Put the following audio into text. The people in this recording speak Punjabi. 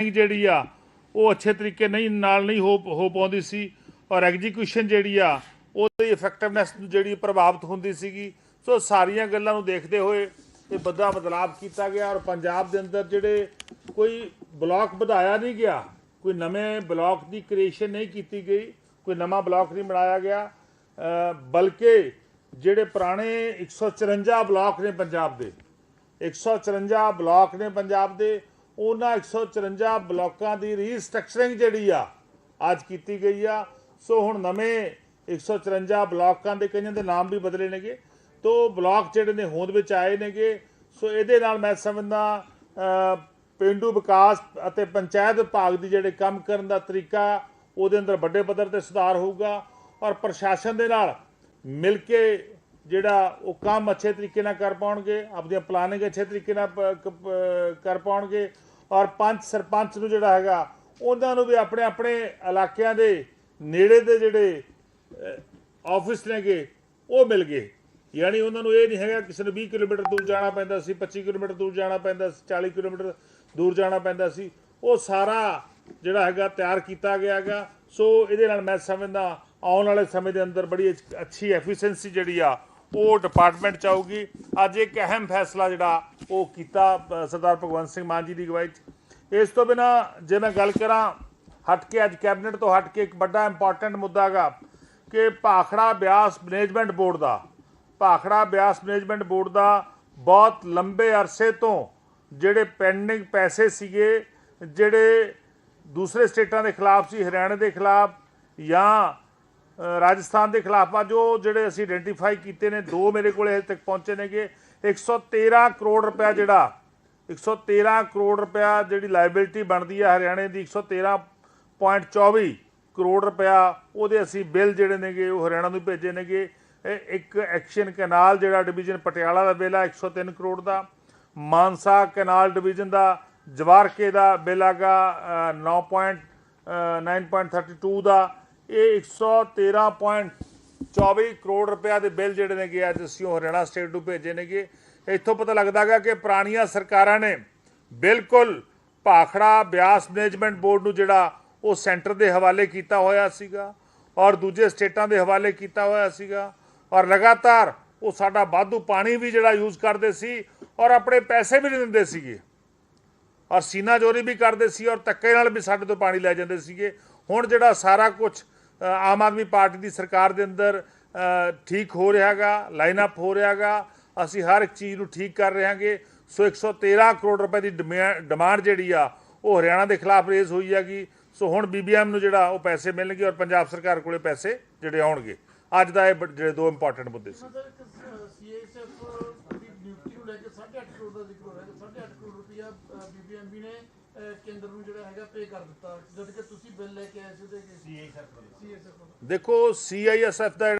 ਜਿਹੜੀ ਆ, ਉਹ ਅੱਛੇ ਤਰੀਕੇ ਨਹੀਂ, ਨਾਲ ਨਹੀਂ ਹੋ ਹੋ ਪਾਉਂਦੀ ਸੀ। ਔਰ ਐਗਜ਼ੀਕਿਊਸ਼ਨ ਜਿਹੜੀ ਆ, ਉਹਦੀ ਇਫੈਕਟਿਵਨੈਸ ਜਿਹੜੀ ਪ੍ਰਭਾਵਿਤ ਹੁੰਦੀ ਸੀਗੀ। ਸੋ ਸਾਰੀਆਂ ਗੱਲਾਂ ਨੂੰ ਦੇਖਦੇ ਹੋਏ ਇਹ ਵੱਡਾ ਬਦਲਾਅ ਕੀਤਾ ਗਿਆ। ਔਰ ਪੰਜਾਬ ਦੇ ਅੰਦਰ ਜਿਹੜੇ ਕੋਈ ਬਲਾਕ ਵਧਾਇਆ ਨਹੀਂ ਗਿਆ, ਕੋਈ ਨਵੇਂ ਬਲਾਕ ਦੀ ਕ੍ਰੀਏਸ਼ਨ ਨਹੀਂ ਕੀਤੀ ਗਈ, ਕੋਈ ਨਵਾਂ ਬਲਾਕ ਨਹੀਂ ਬਣਾਇਆ ਗਿਆ ਬਲਕਿ ਜਿਹੜੇ ਪੁਰਾਣੇ 154 ਬਲਾਕ ਨੇ ਪੰਜਾਬ ਦੇ 154 ਬਲਾਕ ਨੇ ਪੰਜਾਬ ਦੇ ਉਹਨਾਂ 154 ਬਲਾਕਾਂ ਦੀ ਰੀਸਟਰਕਚਰਿੰਗ ਜਿਹੜੀ ਆ ਅੱਜ ਕੀਤੀ ਗਈ ਆ। ਸੋ ਹੁਣ ਨਵੇਂ 154 ਬਲਾਕਾਂ ਦੇ ਕਈਆਂ ਦੇ ਨਾਮ ਵੀ ਬਦਲੇ ਨੇਗੇ। ਤੋ ਬਲਾਕ ਜਿਹੜੇ ਨੇ ਹੋਂਦ ਵਿੱਚ ਆਏ ਨੇਗੇ। ਸੋ ਇਹਦੇ ਨਾਲ ਮੈਂ ਸਮਝਦਾ ਅ, ਪੇਂਡੂ ਵਿਕਾਸ ਅਤੇ ਪੰਚਾਇਤ ਵਿਭਾਗ ਦੀ ਜਿਹੜੇ ਕੰਮ ਕਰਨ ਦਾ ਤਰੀਕਾ ਉਹਦੇ ਅੰਦਰ ਵੱਡੇ ਪੱਧਰ ਤੇ ਸੁਧਾਰ ਹੋਊਗਾ। ਔਰ ਪ੍ਰਸ਼ਾਸਨ ਦੇ ਨਾਲ ਮਿਲ ਕੇ ਜਿਹੜਾ ਉਹ ਕੰਮ ਅੱਛੇ ਤਰੀਕੇ ਨਾਲ ਕਰ ਪਾਉਣਗੇ ਆਪਣੀਆਂ ਪਲਾਨਿੰਗ ਅੱਛੇ ਤਰੀਕੇ ਨਾਲ ਕਰ ਪਾਉਣਗੇ। ਔਰ ਪੰਚ ਸਰਪੰਚ ਨੂੰ ਜਿਹੜਾ ਹੈਗਾ, ਉਹਨਾਂ ਨੂੰ ਵੀ ਆਪਣੇ ਆਪਣੇ ਇਲਾਕਿਆਂ ਦੇ ਨੇੜੇ ਦੇ ਜਿਹੜੇ ਆਫਿਸ ਨੇਗੇ, ਉਹ ਮਿਲ ਗਏ। ਯਾਨੀ ਉਹਨਾਂ ਨੂੰ ਇਹ ਨਹੀਂ ਹੈਗਾ ਕਿਸੇ ਨੂੰ 20 ਕਿਲੋਮੀਟਰ ਦੂਰ ਜਾਣਾ ਪੈਂਦਾ ਸੀ 25 ਕਿਲੋਮੀਟਰ ਦੂਰ ਜਾਣਾ ਪੈਂਦਾ ਸੀ 40 ਕਿਲੋਮੀਟਰ ਦੂਰ ਜਾਣਾ ਪੈਂਦਾ ਸੀ। ਉਹ ਸਾਰਾ ਜਿਹੜਾ ਹੈਗਾ ਤਿਆਰ ਕੀਤਾ ਗਿਆ ਹੈਗਾ। ਸੋ ਇਹਦੇ ਨਾਲ ਮੈਂ ਸਮਝਦਾ, ਆਉਣ ਵਾਲੇ ਸਮੇਂ ਦੇ ਅੰਦਰ ਬੜੀ ਅੱਛੀ ਐਫੀਸ਼ੀਐਂਸੀ ਜਿਹੜੀ ਆ ਉਹ ਡਿਪਾਰਟਮੈਂਟ ਚ ਆਊਗੀ। ਅੱਜ ਇੱਕ ਅਹਿਮ ਫੈਸਲਾ ਜਿਹੜਾ ਉਹ ਕੀਤਾ ਸਰਦਾਰ ਭਗਵੰਤ ਸਿੰਘ ਮਾਨ ਜੀ ਦੀ ਅਗਵਾਈ ਚ। ਇਸ ਤੋਂ ਬਿਨਾ ਜੇ ਮੈਂ ਗੱਲ ਕਰਾਂ, ਹਟ ਕੇ ਅੱਜ ਕੈਬਨਿਟ ਤੋਂ ਹਟ ਕੇ ਇੱਕ ਵੱਡਾ ਇੰਪੋਰਟੈਂਟ ਮੁੱਦਾ ਹੈਗਾ ਕਿ ਭਾਖੜਾ ਬਿਆਸ ਮੈਨੇਜਮੈਂਟ ਬੋਰਡ ਦਾ, ਭਾਖੜਾ ਬਿਆਸ ਮੈਨੇਜਮੈਂਟ ਬੋਰਡ ਦਾ ਬਹੁਤ ਲੰਬੇ ਅਰਸੇ ਤੋਂ ਜਿਹੜੇ ਪੈਂਡਿੰਗ ਪੈਸੇ ਸੀਗੇ, ਜਿਹੜੇ ਦੂਸਰੇ ਸਟੇਟਾਂ ਦੇ ਖਿਲਾਫ ਸੀ, ਹਰਿਆਣਾ ਦੇ ਖਿਲਾਫ ਜਾਂ ਰਾਜਸਥਾਨ ਦੇ ਖਿਲਾਫ ਆ ਜੋ ਜਿਹੜੇ ਅਸੀਂ ਆਇਡੈਂਟੀਫਾਈ ਕੀਤੇ ਨੇ ਦੋ ਮੇਰੇ ਕੋਲੇ ਹਜੇ ਤੱਕ ਪਹੁੰਚੇ ਨੇਗੇ। 113 ਕਰੋੜ ਰੁਪਇਆ ਜਿਹੜਾ 113 ਕਰੋੜ ਰੁਪਇਆ ਜਿਹੜੀ ਲਾਇਬਿਲਿਟੀ ਬਣਦੀ ਹੈ ਹਰਿਆਣੇ ਦੀ 113.24 ਕਰੋੜ ਰੁਪਇਆ ਉਹਦੇ ਅਸੀਂ ਬਿੱਲ ਜਿਹੜੇ ਨੇਗੇ ਉਹ ਹਰਿਆਣਾ ਨੂੰ ਭੇਜੇ ਨੇਗੇ। ਇੱਕ ਐਕਸ਼ਨ ਕੈਨਾਲ ਜਿਹੜਾ ਡਿਵੀਜ਼ਨ ਪਟਿਆਲਾ ਦਾ ਬਿੱਲ ਆ 103 ਕਰੋੜ ਦਾ। ਮਾਨਸਾ ਕੈਨਾਲ ਡਿਵੀਜ਼ਨ ਦਾ ਜਵਾਰਕੇ ਦਾ ਬਿੱਲ ਹੈਗਾ ਅ, 9 ਪੁਆਇੰਟ 9.32 ਦਾ। ਇਹ 113.24 ਕਰੋੜ ਰੁਪਇਆ ਦੇ ਬਿੱਲ ਜਿਹੜੇ ਨੇਗੇ ਅੱਜ ਅਸੀਂ ਉਹ ਹਰਿਆਣਾ ਸਟੇਟ ਨੂੰ ਭੇਜੇ ਨੇਗੇ। ਇੱਥੋਂ ਪਤਾ ਲੱਗਦਾ ਹੈਗਾ ਕਿ ਪੁਰਾਣੀਆਂ ਸਰਕਾਰਾਂ ਨੇ ਬਿਲਕੁਲ ਭਾਖੜਾ ਬਿਆਸ ਮੈਨੇਜਮੈਂਟ ਬੋਰਡ ਨੂੰ ਜਿਹੜਾ ਉਹ ਸੈਂਟਰ ਦੇ ਹਵਾਲੇ ਕੀਤਾ ਹੋਇਆ ਸੀਗਾ ਔਰ ਦੂਜੇ ਸਟੇਟਾਂ ਦੇ ਹਵਾਲੇ ਕੀਤਾ ਹੋਇਆ ਸੀਗਾ ਔਰ ਲਗਾਤਾਰ ਉਹ ਸਾਡਾ ਵਾਧੂ ਪਾਣੀ ਵੀ ਜਿਹੜਾ ਯੂਜ਼ ਕਰਦੇ ਸੀ ਔਰ ਆਪਣੇ ਪੈਸੇ ਵੀ ਨਹੀਂ ਦਿੰਦੇ ਸੀਗੇ। ਔਰ ਸੀਨਾ ਚੋਰੀ ਵੀ ਕਰਦੇ ਸੀ ਔਰ ਧੱਕੇ ਨਾਲ ਵੀ ਸਾਡੇ ਤੋਂ ਪਾਣੀ ਲੈ ਜਾਂਦੇ ਸੀਗੇ। ਹੁਣ ਜਿਹੜਾ ਸਾਰਾ ਕੁਝ ਆਮ ਆਦਮੀ ਪਾਰਟੀ ਦੀ ਸਰਕਾਰ ਦੇ ਅੰਦਰ ਠੀਕ ਹੋ ਰਿਹਾਗਾ ਲਾਈਨ ਅਪ ਹੋ ਰਿਹਾਗਾ, ਅਸੀਂ ਹਰ ਇੱਕ ਚੀਜ਼ ਨੂੰ ਠੀਕ ਕਰ ਰਹੇ ਹਾਂਗੇ ਸੋ 113 ਕਰੋੜ ਰੁਪਏ ਦੀ ਡਿਮਾ- ਡਿਮਾਂਡ ਜਿਹੜੀ ਆ, ਉਹ ਹਰਿਆਣਾ ਦੇ ਖਿਲਾਫ ਰੇਜ਼ ਹੋਈ ਹੈਗੀ। ਸੋ ਹੁਣ ਬੀਬੀਐਮ ਨੂੰ ਜਿਹੜਾ ਉਹ ਪੈਸੇ ਮਿਲਣਗੇ ਔਰ ਪੰਜਾਬ ਸਰਕਾਰ ਕੋਲੇ ਪੈਸੇ ਜਿਹੜੇ ਆਉਣਗੇ। ਅੱਜ ਦਾ ਇਹ ਬ- ਜਿਹੜੇ ਦੋ ਇੰਪੋਰਟੈਂਟ ਮੁੱਦੇ ਸੀ। ਸੀਐਸਐਫ ਦੀ ਨਿਯੁਕਤੀ ਨੂੰ ਲੈ ਕੇ 8.5 ਕਰੋੜ ਦਾ ਜ਼ਿਕਰ ਹੋ ਰਿਹਾ ਹੈ। 8.5 ਕਰੋੜ ਰੁਪਇਆ ਬੀਬੀਐਮਬੀ ਨੇ ਅਹ, ਕੇਂਦਰ ਨੂੰ ਜਿਹੜਾ ਹੈਗਾ ਪੇ ਕਰ ਦਿੱਤਾ। ਜਦ ਕਿ ਤੁਸੀਂ ਬਿੱਲ ਲੈ ਕੇ ਆਏ ਸੀ ਉਹਦੇ ਸੀਐਸਐਫ ਦੇਖੋ ਸੀਆਈਐਸਐਫ ਦਾ